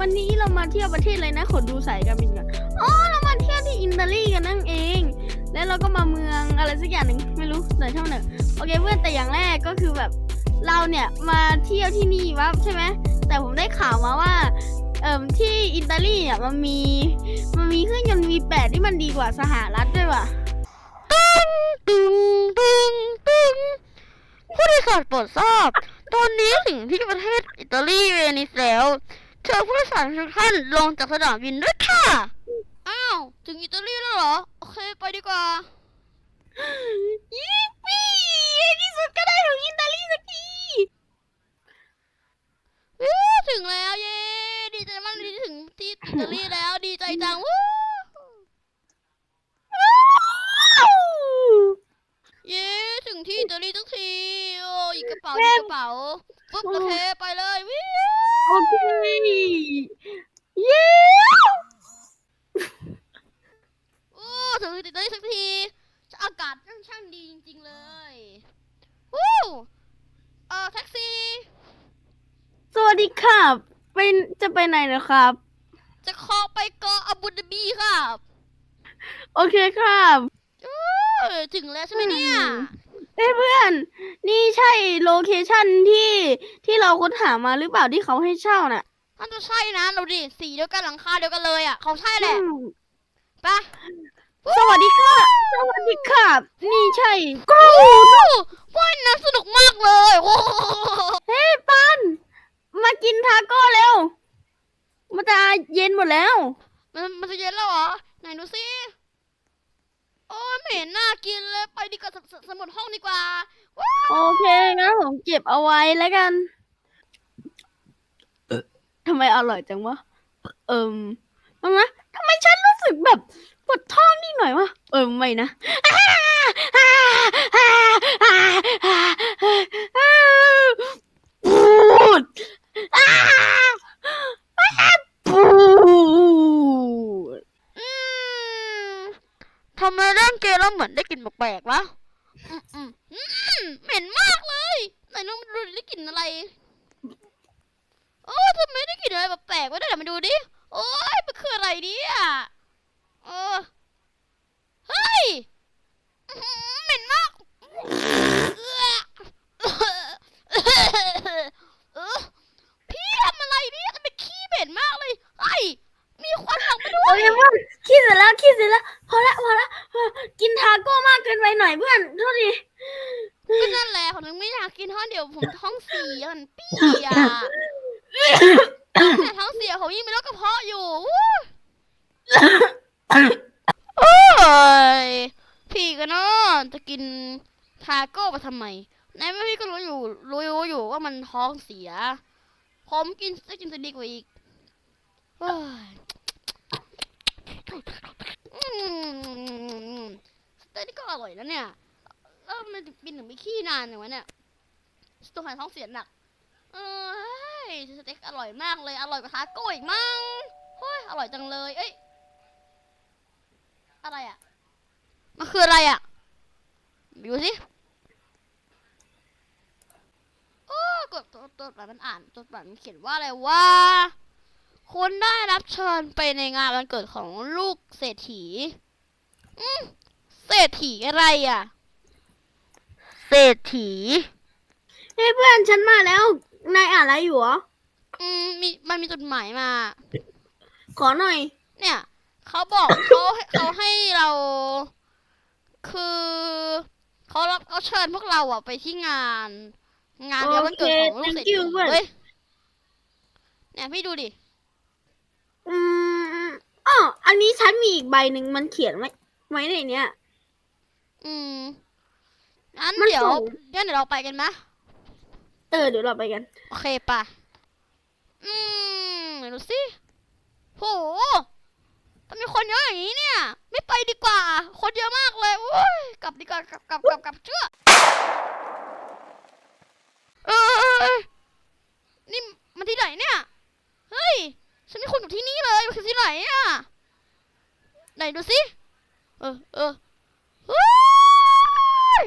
วันนี้เรามาเที่ยวประเทศอะไรนะ ขอดูสายการบินก่อนอ๋อเรามาเที่ยวที่อิตาลีกันนั่นเอง แล้วเราก็มาเมืองอะไรสักอย่างหนึ่งไม่รู้แต่เท่าไหร่โอเคเพื่อนแต่อย่างแรกก็คือแบบเราเนี่ยมาเที่ยวที่นี่วะใช่ไหมแต่ผมได้ข่าวมาว่าเอ่มที่อิตาลีเนี่ยมันมีมันมีเครื่องยนต์ V8 ที่มันดีกว่าสหรัฐด้วยว่ะตึงตึงตึงผู้โดยสารโปรดทราบ ตอนนี้ถึงที่ประเทศอิตาลีเวนิสแล้ว เชิญผู้โดยสารทุกท่านลงจากสนามบินด้วยค่ะ อ้าว ถึงอิตาลีแล้วเหรอ โอเค ไปดีกว่า ยี่ปีในที่สุดก็ได้ถึงอิตาลีสักทีวู้ถึงแล้วเย้ดีใจมากที่ถึงที่อิตาลีแล้ว ดีใจจังวู้เย้ถึงที่อิตาลีทุกที โอ้หยิบกระเป๋าหยิบกระเป๋าปุ๊บโอเค ไปเลยวิว โอเคเย้โอ้ถึงติดได้สักทีอากาศช่างช่างดีจริง ๆ เลยวู้เออแท็กซี่ สวัสดีครับเป็นจะไปไหนนะครับ จะขอไปเกาะอาบูดาบีครับ โอเคครับเออถึงแล้วใช่ไหมเนี่ยอืม เอ้ยเพื่อน นี่ใช่โลเคชั่นที่ที่เราค้นหามาหรือเปล่าที่เขาให้เช่าน่ะน่าจะใช่นะเราดิสีเดียวกันหลังคาเดียวกันเลยอะเขาใช่แหละอืมไปะสวัสดีครับสวัสดีครับนี่ใช่โอ้ว่ายน้ำสนุกมากเลยโอ้เฮ้ยปัน มากินทาโก้เร็ว มันจะเย็นหมดแล้ว มันมันจะเย็นแล้วเหรอไหนดูสิ โอ้ยไม่เห็นน่ากินเลยไปดีกว่าสสสมุดห้องดีกว่าว้าวโอเคงั้นผมเก็บเอาไว้แล้วกันทำไมอร่อยจังวะ เอิมทำไมทำไมฉันรู้สึกแบบปวดท้องนิดหน่อยวะ เอิมไม่นะปูดปูด อืมทำไม เล่นเกมแล้วเหมือนได้กลิ่นแปลกๆวะอืมอืมอืมเหม็นมากเลยไหนลองมาดูดิได้กลิ่นอะไร โอ้ทำไมได้กลิ่นอะไรแปลกๆวะเดี๋ยวมาดูดิ โอ้ยมันคืออะไรเนี่ยเออเฮ้ยอื้อหือเหม็นมากเอื้อเออพี่ทำอะไรเนี่ยทำไมขี้เหม็นมากเลยเฮ้ยมีควันออกมาด้วโอยเคเพื่อน คิดเสร็จแล้วคิดเสร็จแล้วพอละพอละกินทาโก้มากเกินไปหน่อยเพื่อนโทษทีก็นั่นแหละผมถึงไม่อยากกินท้องเดี๋ยวผมท้องเสียมันเปียกแต่ท้องเสียผมยิ่งเป็นโรคกระเพาะอยู่โอ้ยพี่กันเนาะจะกินทาโก้ไปทำไมในเมื่อพี่ก็รู้อยู่รู้อยู่อยู่ว่ามันท้องเสีย ผมกินจะกินจะดีกว่าอีก เฮ้ยอืมแต่นี่ก็อร่อยนะเนี่ยแล้วมันบินถึงไม่ขี้นานอย่างวะเนี่ยตัวหายท้องเสียหนัก เอ้ยสเต็กอร่อยมากเลย อร่อยกว่าทาโก้อีกมั้งเฮ้ยอร่อยจังเลย เอ้ย อะไรอะ มันคืออะไรอะดูสิโอ้กดตัวตัวแบบมันอ่านตัวแบบมันเขียนว่าอะไรว่า คุณได้รับเชิญไปในงานวันเกิดของลูกเศรษฐี อืมเศรษฐีอะไรอะ เศรษฐี เฮ้ยเพื่อนฉันมาแล้ว นายอ่านอะไรอยู่เหรอ อืมมีมันมีจดหมายมา ขอหน่อย เนี่ยเขาบอกเขาให้เขาให้เรา คือเขารับเขาเชิญพวกเราอะไปที่งาน งานเลี้ยงวันเกิดของลูกเศรษ Thank ฐี you เพื่อนเฮ้ยเนี่ยพี่ดูดิ อืมอ๋ออันนี้ฉันมีอีกใบหนึ่งมันเขียนไว้ไว้ในเนี้ย อืมงั้นมันเดี๋ยวส่งงั้นเดี๋ยวเราไปกันไหมเออเดี๋ยวเราไปกัน โอเคป่ะอืมไหนดูสิโหทำไมคนเยอะอย่างนี้เนี่ย ไม่ไปดีกว่า คนเยอะมากเลยโอ้ยกลับดีกว่ากลับกลับกลับกลับเชื่อเออเออเออนี่มันที่ไหนเนี่ย เฮ้ย ฉันไม่คุ้นกับที่นี่เลยมันคือที่ไหนอะ ไหนดูสิ เออเออเฮ้ย